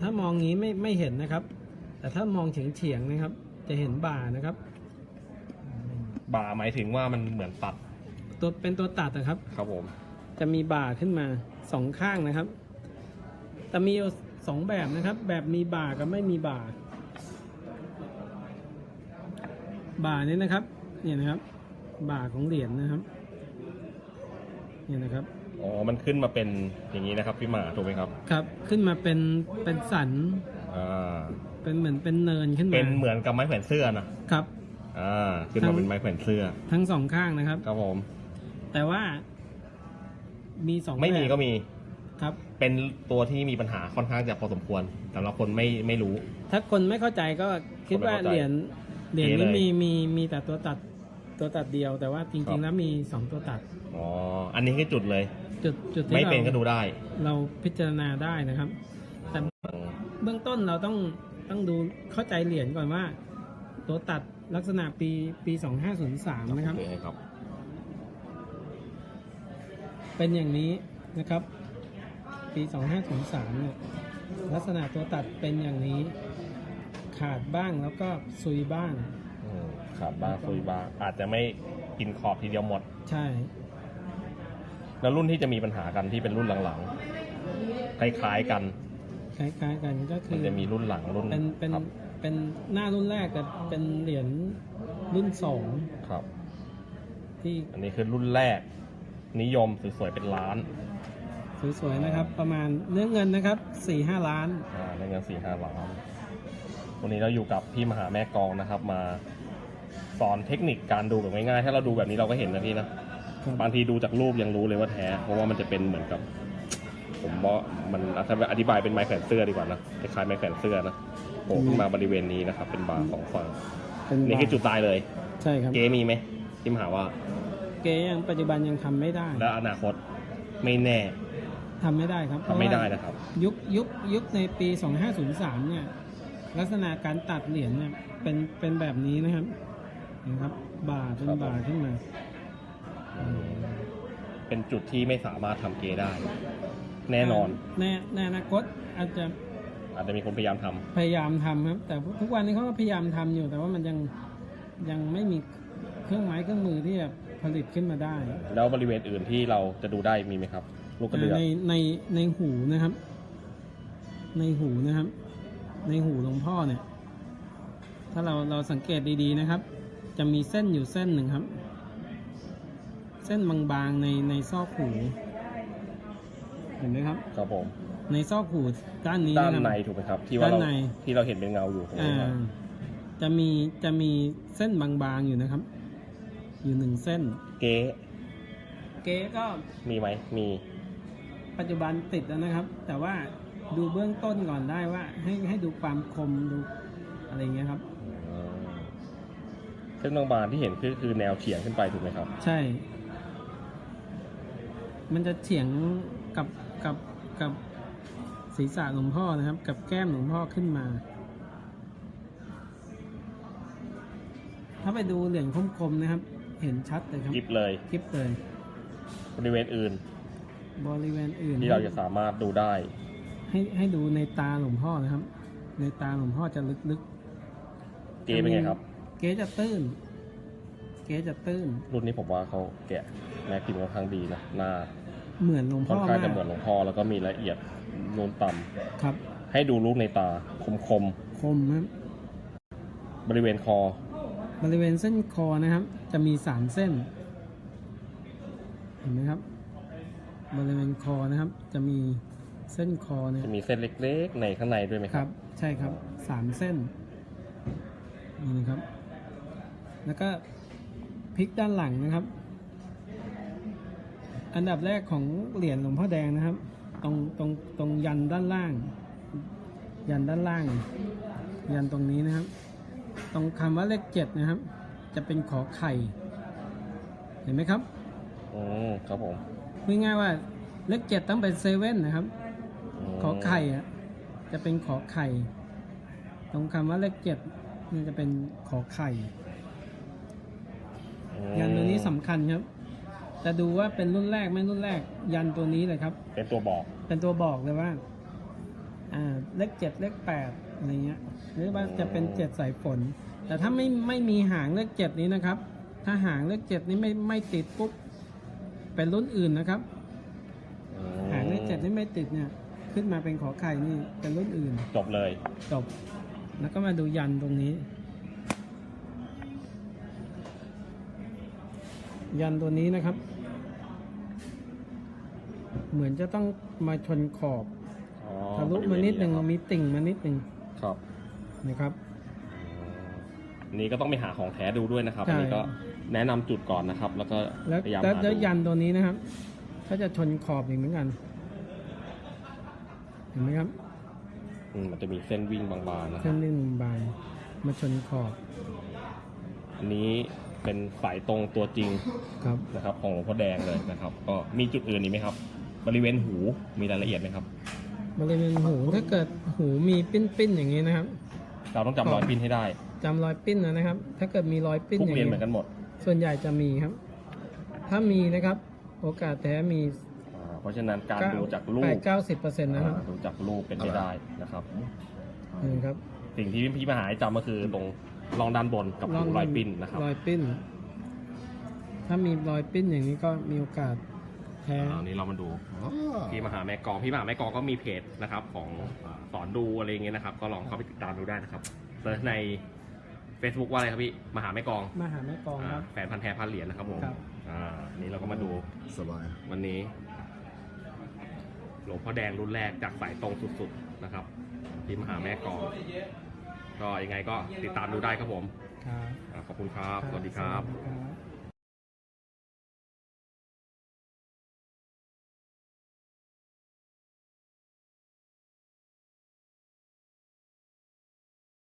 ถ้ามองงี้ไม่ไม่เห็นนะครับ แต่ถ้ามองเฉียงเฉียงๆนะครับ จะเห็นบ่านะครับ บ่าหมายถึงว่ามันเหมือนตัดตัวเป็นตัวตัดนะครับ ครับผม จะมีบ่าขึ้นมาสองข้างนะครับ แต่มีอยู่สองแบบนะครับ แบบมีบ่ากับไม่มีบ่า บ่านี้นะครับ เนี่ยนะครับ บ่าของเหรียญนะครับ เนี่ยนะครับ อ๋อ มันขึ้นมาเป็นอย่างนี้นะครับพี่หมาถูกไหมครับ ครับ ขึ้นมาเป็นเป็นสัน อ่า เป็นเหมือนเป็นเนินขึ้นมา เป็นเหมือนกับไม้แขวนเสื้อนะครับ อ่า ขึ้นมาเป็นไม้แขวนเสื้อ ทั้งสองข้างนะครับ ครับผม แต่ว่า มีสองไม่มีแบบก็มี ครับ เป็นตัวที่มีปัญหาค่อนข้างจะพอสมควรสำหรับคนไม่ไม่รู้ ถ้าคนไม่เข้าใจก็คิดว่าคนไม่เข้าใจเหรียญเหรียญเก๋นี้เลยมีมีมีแต่ตัวตัดตัวตัดเดียวแต่ว่าจครัริงบๆแล้วมีสองตัวตัด อ๋อ อันนี้คือจุดเลย จุดจุดที่ไม่เป็นก็เราดูได้ เราพิจารณาได้นะครับ แต่อืมเบื้องต้นเราต้องต้องดูเข้าใจเหรียญก่อนว่า ตัวตัดลักษณะปีปี 2503 นะครับโอเคครับ เป็นอย่างนี้นะครับ ปี 2503 เนี่ยลักษณะตัวตัดเป็นอย่างนี้ ขาดบ้างแล้วก็ซุยบ้างอืมขาดบ้างซุยบ้าง อาจจะไม่กินขอบทีเดียวหมด ใช่ แล้วรุ่นที่จะมีปัญหากันที่เป็นรุ่นหลังๆคล้ายๆกัน คล้ายๆกันก็คืมันอจะมีรุ่นหลังรุ่นเป็นเป็นครับเป็นหน้ารุ่นแรกแต่เป็นเหรียญรุ่นสองครับ ที่อันนี้คือรุ่นแรก นิยมสวยๆเป็นล้านสวยๆนะครับ ประมาณเนื้อเงินนะครับสี่ห้าล้าน อ่าในเงินสี่ห้าล้านวันนี้เราอยู่กับพี่มหาแม่กลองนะครับ มาสอนเทคนิคการดูแบบง่ายๆถ้าเราดูแบบนี้เราก็เห็นนะพี่นะ บางทีดูจากรูปยังรู้เลยว่าแท้ เพราะว่ามันจะเป็นเหมือนกับ ผมว่ามันอธิบายเป็นไม้แขวนเสื้อดีกว่านะคล้ายๆไม้แขวนเสื้อนะโผล่ขึ้นมาบริเวณนี้นะครับ เป็นบาร์ของฝั่งเป็นนี่คือจุดตายเลย ใช่ครับ เก๊มีไหมที่มหาว่า เก๊ยังปัจจุบันยังทำไม่ได้ และอนาคตไม่แน่ทำไม่ได้ครับทำไม่ได้เพราะว่านะครับ ยุคยุคยุคในปี 2503 เนี่ย ลักษณะการตัดเหรียญเนี่ยเป็นเป็นแบบนี้นะครับนะครับบ่าเป็นครับผมบ่าขึ้นมา เป็นจุดที่ไม่สามารถทำเกได้ แน่นอน ในในอนาคตอาจจะอาจจะมีคนพยายามทำพยายามทำครับ แต่ทุกวันนี้เขาก็พยายามทำอยู่ แต่ว่ามันยังยังไม่มีเครื่องไม้เครื่องมือที่จะผลิตขึ้นมาได้แล้วบริเวณอื่นที่เราจะดูได้มีไหมครับ ลูกกระเดือกในในในหูนะครับ ในหูนะครับ ในหูหลวงพ่อเนี่ย ถ้าเราเราสังเกตดีๆนะครับ จะมีเส้นอยู่เส้นหนึ่งครับ เส้นบางๆในในซอกหู เห็นไหมครับ ครับผมในซอกหูด้านนี้ด้านนะครับ ในถูกไหมครับ ที่ว่าเราด้านใน ที่เราเห็นเป็นเงาอยู่ตรงอ่านี้ครับจะมีจะมีเส้นบางๆอยู่นะครับ อยู่หนึ่งเส้น เก๊เก๊ก็มีไหมมีปัจจุบันติดแล้วนะครับ แต่ว่าดูเบื้องต้นก่อนได้ว่า ให้ให้ดูความคมดูอะไรเงี้ยครับอืมเส้นบางๆที่เห็นคือคือแนวเฉียงขึ้นไปถูกไหมครับ ใช่ มันจะเฉียงกับกับกับศีรษะหลวงพ่อนะครับ กับแก้มหลวงพ่อขึ้นมา ถ้าไปดูเหรียญคมๆนะครับ เห็นชัดเลยครับยิบเลยคลิปเลย บริเวณอื่น บริเวณอื่นที่เราจะสามารถดูได้ ให้ให้ดูในตาหลวงพ่อนะครับ ในตาหลวงพ่อจะลึกเก๊เป็นไงครับๆเก๊จะตื้น เก๊จะตื้น รุ่นนี้ผมว่าเขาแกะแม่พิมพ์ค่อนข้างดีนะหน้าเหมือนหลวงค่พ่ออนข้างมาจะเหมือนหลวงพ่อแล้วก็มีละเอียดนูนต่ำครับ ให้ดูลูกในตาคมคมคมครับๆบริเวณคอบริเวณเส้นคอนะครับ จะมีสามเส้น เห็นไหมครับ บริเวณคอนะครับ จะมีเส้นคอเนี่ย จะมีเส้นเล็กๆในข้างในด้วยไหมคครัรับ บ ใช่ครับสามเส้นนี่นะครับ แล้วก็ พลิกด้านหลังนะครับ อันดับแรกของเหรียญหลวงพ่อแดงนะครับ ตรงตรงตรงยันด้านล่าง ยันด้านล่าง ยันตรงนี้นะครับ ตรงคำว่าเลขเจ็ดนะครับ จะเป็นขอไข่ เห็นไหมครับอืมครับผมพูดง่ายๆว่าเลขเจ็ดต้องเป็นเซเว่นนะครับมขอไข่อะจะเป็นขอไข่ ตรงคำว่าเลขเจ็ดนี่จะเป็นขอไข่อืม ยันตัวนี้สำคัญครับ จะดูว่าเป็นรุ่นแรกไม่รุ่นแรก ยันตัวนี้เลยครับ เป็นตัวบอก เป็นตัวบอกเลยว่า อ่าเลขเจ็ดเลขแปดอะไรเงี้ย หรือว่าจะเป็นเจ็ดสายฝน แต่ถ้าไม่ไม่มีหางเลขเจ็ดนี้นะครับ ถ้าหางเลขเจ็ดนี้ไม่ไม่ติดปุ๊บเป็นรุ่นอื่นนะครับ หางเลขเจ็ดนี่ไม่ติดเนี่ย ขึ้นมาเป็นขอไข่นี่เป็นรุ่นอื่น จบเลย จบ แล้วก็มาดูยันตรงนี้ ยันตัวนี้นะครับ เหมือนจะต้องมาชนขอบอ๋อทะลุมานิดหนึ่งบริเวณมีติ่งมานิดหนึ่งครับนะครับ อันนี้ก็ต้องไปหาของแท้ดูด้วยนะครับใช่ อันนี้ก็แนะนำจุดก่อนนะครับ แล้วก็แล้วพยายามแล้วหาแล้วดูยันตัวนี้นะครับก็จะชนขอบอีกเหมือนกัน เห็นไหมครับอืมมันจะมีเส้นวิ่งบางๆนะคเส้รันบนิ่งบางมาชนขอบ อันนี้ เป็นสายตรงตัวจริงครับ นะครับของหลวงพ่อแดงเลยนะครับ ก็มีจุดอื่นอีกไหมครับ บริเวณหูมีรายละเอียดไหมครับ บริเวณหูถ้าเกิดหูมีปิ้นปิ้นๆอย่างนี้นะครับ เราต้องจำรอยปิ้นให้ได้จำรอยปิ้นนะครับ ถ้าเกิดมีรอยปิ้นทุกอย่างเรียนนี้เหมือนกันหมดส่วนใหญ่จะมีครับ ถ้ามีนะครับ โอกาสแท้มีอ่าเพราะฉะนั้นการดูจากรูแปปดเก้าสิบเปอร์เซ็นต์นะครับอ่าดูจากรูปเป็นไปได้นะครับ นี่ครับ สิ่งที่พี่มาหาให้จำก็คือตรง รองด้านบนกับหูรอยปิ้นนะครับรอยปิ้น ถ้ามีรอยปิ้นอย่างนี้ก็มีโอกาสแท้อันนี้เรามาดูพี่มหาแม่กองพี่มหาแม่กองก็มีเพจนะครับ ของอ่าสอนดูอะไรอย่างเงี้ยนะครับ ก็ลองเข้าไปติดตามดูได้นะครับเซิร์ชใน Facebook ว่าอะไรครับพี่มหาแม่กองมาหาแม่กองครับอ่าแฟนพันธ์แท้พันเหรียญนะครับผมครับอ่าอันนี้เราก็มาดูสบายวันนี้หลวงพ่อแดงรุ่นแรกจากสายตรงสุดๆนะครับพี่มหาแม่กอง ก็ยังไงก็ติดตามดูได้ครับผม ครับอ่าขอบคุณครับ สวัสดีครับ สวัสดีครับ